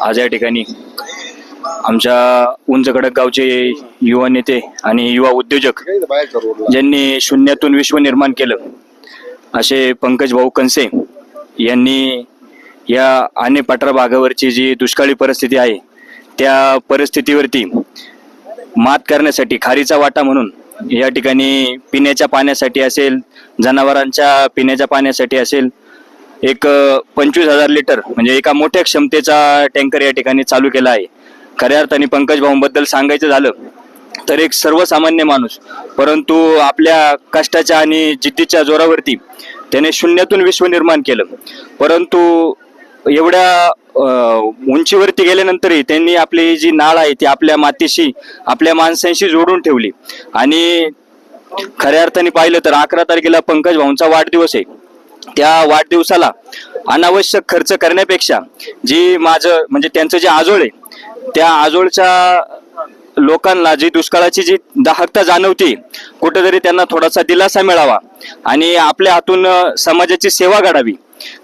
आज या ठिकाणी आमच्या उंच कडक गावचे युवा नेते आणि युवा उद्योजक ज्यांनी शून्यातून विश्व निर्माण केलं असे पंकज भाऊ कनसे यांनी या आणे पठरा भागावरची जी दुष्काळी परिस्थिती आहे त्या परिस्थितीवरती मात करण्यासाठी खारीचा वाटा म्हणून या ठिकाणी पिण्याच्या पाण्यासाठी असेल जनावरांच्या पिण्याच्या पाण्यासाठी असेल एक पंचवीस हजार लिटर म्हणजे एका मोठ्या क्षमतेचा टँकर या ठिकाणी चालू केला आहे. खऱ्या अर्थाने पंकज भाऊंबद्दल सांगायचं झालं तर एक सर्वसामान्य माणूस परंतु आपल्या कष्टाच्या आणि जिद्दीच्या जोरावरती त्याने शून्यातून विश्व निर्माण केलं. परंतु एवढ्या उंचीवरती गेल्यानंतरही त्यांनी आपली जी नाळ आहे ती आपल्या मातीशी आपल्या माणसांशी जोडून ठेवली. आणि खऱ्या अर्थाने पाहिलं तर अकरा तारखेला पंकज भाऊंचा वाढदिवस आहे. त्या वाढदिवसाला अनावश्यक खर्च करण्यापेक्षा जी माझं म्हणजे त्यांचं जे आजोळ आहे त्या आजोळच्या लोकांना जी दुष्काळाची जी दाहकता जाणवते कुठेतरी त्यांना थोडासा दिलासा मिळावा आणि आपल्या हातून समाजाची सेवा घडावी.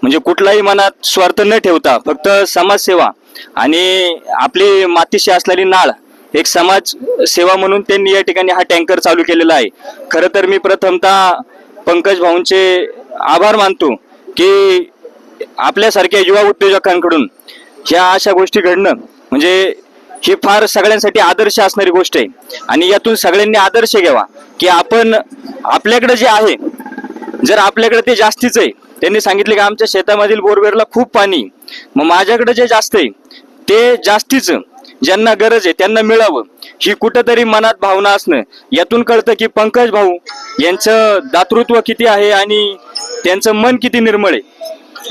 म्हणजे कुठलाही मनात स्वार्थ न ठेवता फक्त समाजसेवा आणि आपली मातीशी असलेली नाळ एक समाज सेवा म्हणून त्यांनी या ठिकाणी हा टँकर चालू केलेला आहे. खरं तर मी प्रथमतः पंकज भाऊंचे आभार मानतो की आपल्यासारख्या युवा उद्योजकांकडून ह्या अशा गोष्टी घडणं म्हणजे ही फार सगळ्यांसाठी आदर्श असणारी गोष्ट आहे. आणि यातून सगळ्यांनी आदर्श घ्यावा की आपण आपल्याकडे जे आहे जर आपल्याकडे ते जास्तीच आहे त्यांनी सांगितले की आमच्या शेतामधील बोरवेरला खूप पाणी मग माझ्याकडे जे जास्त आहे ते जास्तीचं ज्यांना गरज आहे त्यांना मिळावं. ही कुठंतरी मनात भावना असणं. यातून कळतं की पंकज भाऊ यांचं दातृत्व किती आहे आणि त्यांचं मन किती निर्मळ आहे.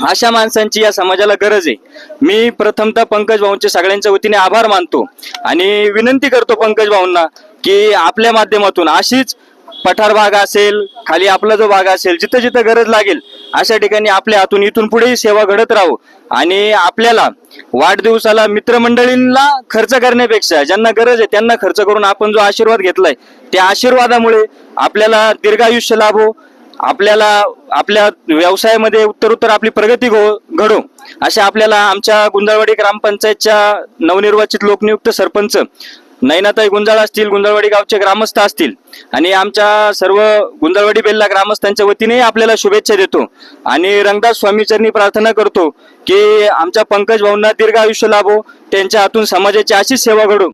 अशा माणसांची या समाजाला गरज आहे. मी प्रथमतः पंकज भाऊंचे सगळ्यांच्या वतीने आभार मानतो आणि विनंती करतो पंकज भाऊंना की आपल्या माध्यमातून अशीच पठार भाग असेल खाली आपला जो भाग असेल जिथं जिथं गरज लागेल अशा ठिकाणी आपल्या हातून इथून पुढे सेवा घडत राहू. आणि आपल्याला वाढदिवसाला मित्रमंडळींना खर्च करण्यापेक्षा ज्यांना गरज आहे त्यांना खर्च करून आपण जो आशीर्वाद घेतलाय त्या आशीर्वादामुळे आपल्याला दीर्घायुष्य लाभो. आपल्याला आपल्या व्यवसायामध्ये उत्तरोत्तर आपली प्रगती घो घडो. अशा आपल्याला आमच्या गुंजाळवाडी ग्रामपंचायतच्या नवनिर्वाचित लोकनियुक्त सरपंच नैनाताई गुंजाळ असतील गुंजाळवाडी गावचे ग्रामस्थ असतील आणि आमच्या सर्व गुंजाळवाडी बेल्ला ग्रामस्थांच्या वतीने आपल्याला शुभेच्छा देतो आणि रंगदास स्वामीचरणी प्रार्थना करतो की आमच्या पंकज भाऊंना दीर्घ आयुष्य लाभो त्यांच्या हातून समाजाची अशीच सेवा घडू.